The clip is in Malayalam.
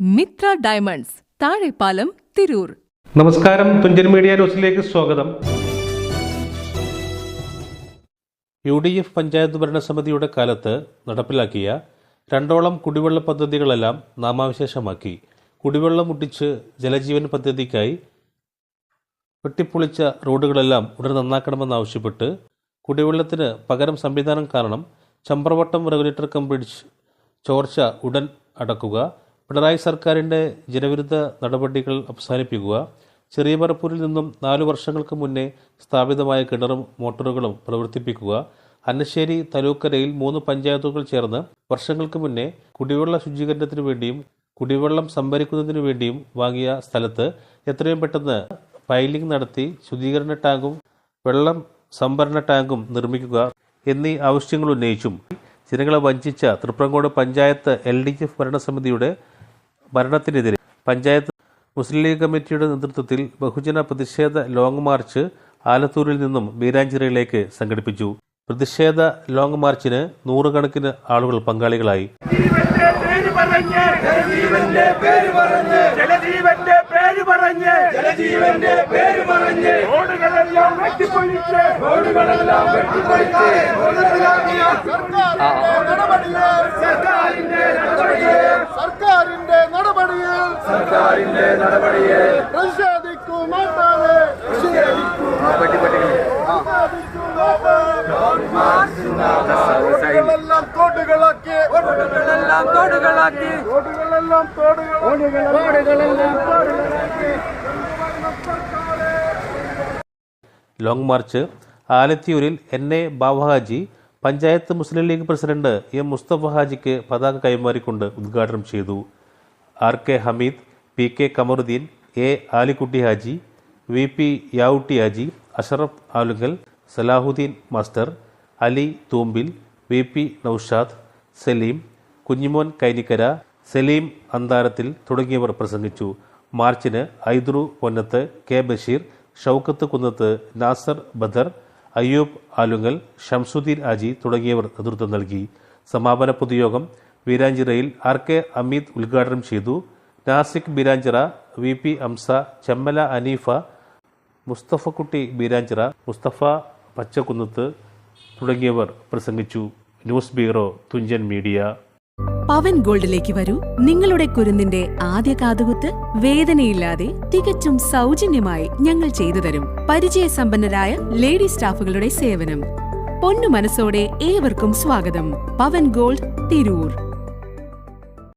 മിത്ര ഡയമണ്ട്സ് താഴെപ്പാലം തിരൂർ. നമസ്കാരം. തുഞ്ചൻ മീഡിയ ന്യൂസിലേക്ക് സ്വാഗതം. യു ഡി എഫ് പഞ്ചായത്ത് ഭരണസമിതിയുടെ കാലത്ത് നടപ്പിലാക്കിയ രണ്ടോളം കുടിവെള്ള പദ്ധതികളെല്ലാം നാമാവശേഷമാക്കി. കുടിവെള്ളം മുട്ടിച്ച് ജലജീവൻ പദ്ധതിക്കായി വെട്ടിപ്പൊളിച്ച റോഡുകളെല്ലാം ഉടൻ നന്നാക്കണമെന്നാവശ്യപ്പെട്ട് കുടിവെള്ളത്തിന് പകരം സംവിധാനം കാരണം ചമ്പ്രവട്ടം റെഗുലേറ്റർ കം ബ്രിഡ്ജ് ചോർച്ച ഉടൻ അടക്കുക പിണറായി സർക്കാരിന്റെ ജനവിരുദ്ധ നടപടികൾ അവസാനിപ്പിക്കുക ചെറിയ പറപ്പൂരിൽ നിന്നും നാലു വർഷങ്ങൾക്ക് മുന്നേ സ്ഥാപിതമായ കിണറും മോട്ടോറുകളും പ്രവർത്തിപ്പിക്കുക അന്നശ്ശേരി തലൂക്കരയിൽ മൂന്ന് പഞ്ചായത്തുകൾ ചേർന്ന് വർഷങ്ങൾക്ക് മുന്നേ കുടിവെള്ള ശുചീകരണത്തിനു വേണ്ടിയും കുടിവെള്ളം സംഭരിക്കുന്നതിനു വേണ്ടിയും വാങ്ങിയ സ്ഥലത്ത് എത്രയും പെട്ടെന്ന് പൈലിംഗ് നടത്തി ശുചീകരണ ടാങ്കും വെള്ളം സംഭരണ ടാങ്കും നിർമ്മിക്കുക എന്നീ ആവശ്യങ്ങൾ ഉന്നയിച്ചും ജനങ്ങളെ വഞ്ചിച്ച Thriprangode panchayat L D F ഭരണസമിതിയുടെ ഭരണത്തിനെതിരെ പഞ്ചായത്ത് മുസ്ലിം ലീഗ് കമ്മിറ്റിയുടെ നേതൃത്വത്തിൽ ബഹുജന പ്രതിഷേധ ലോങ് മാർച്ച് ആലത്തൂരിൽ നിന്നും ബീരാഞ്ചിറയിലേക്ക് സംഘടിപ്പിച്ചു. പ്രതിഷേധ ലോങ് മാർച്ചിന് നൂറുകണക്കിന് ആളുകൾ പങ്കാളികളായി. റോഡുകളെല്ലാം വെട്ടിപ്പൊളിച്ച് റോഡുകളെല്ലാം വെട്ടിപ്പൊളിച്ച് സർക്കാരിന്റെ സർക്കാരിന്റെ സർക്കാരിന്റെ നടപടിയെ തോടുകളാക്കി തോടുകളാക്കി. Long march ആലത്തിയൂരിൽ N A Bavahaji panchayat Muslim League president M Mustafa ഹാജിക്ക് പതാക കൈമാറിക്കൊണ്ട് ഉദ്ഘാടനം ചെയ്തു. R K Hameed P K Kamaruddin A Alikutty Haji V P Yavutty Haji Ashraf Alungal Salahuddin master Ali Thoombil V P Noushad Saleem Kunjimon Kainikkara Saleem അന്താരത്തിൽ തുടങ്ങിയവർ പ്രസംഗിച്ചു. മാർച്ചിന് ഐദ്രു പൊന്നത്ത് കെ ബഷീർ ഷൗക്കത്ത് കുന്നത്ത് നാസർ ബദർ അയ്യൂബ് ആലുങ്ങൽ ഷംസുദ്ദീൻ ആജി തുടങ്ങിയവർ നേതൃത്വം നൽകി. സമാപന പൊതുയോഗം വീരാഞ്ചിറയിൽ ആർ കെ അമീദ് ഉദ്ഘാടനം ചെയ്തു. നാസിക് ബീരാഞ്ചിറ വി പി അംസ ചെമ്മല അനീഫ മുസ്തഫക്കുട്ടി ബീരാഞ്ചിറ മുസ്തഫ പച്ചക്കുന്നത്ത് തുടങ്ങിയവർ പ്രസംഗിച്ചു. News bureau Thunchan media. Pavan ഗോൾഡിലേക്ക് വരൂ. നിങ്ങളുടെ കുരുന്നിന്റെ ആദ്യ കാതുകുത്ത് വേദനയില്ലാതെ തികച്ചും സൗജന്യമായി ഞങ്ങൾ ചെയ്തു തരും. പരിചയസമ്പന്നരായ ലേഡി സ്റ്റാഫുകളുടെ സേവനം. പൊന്നു മനസ്സോടെ ഏവർക്കും സ്വാഗതം. പവൻ ഗോൾഡ് തിരൂർ.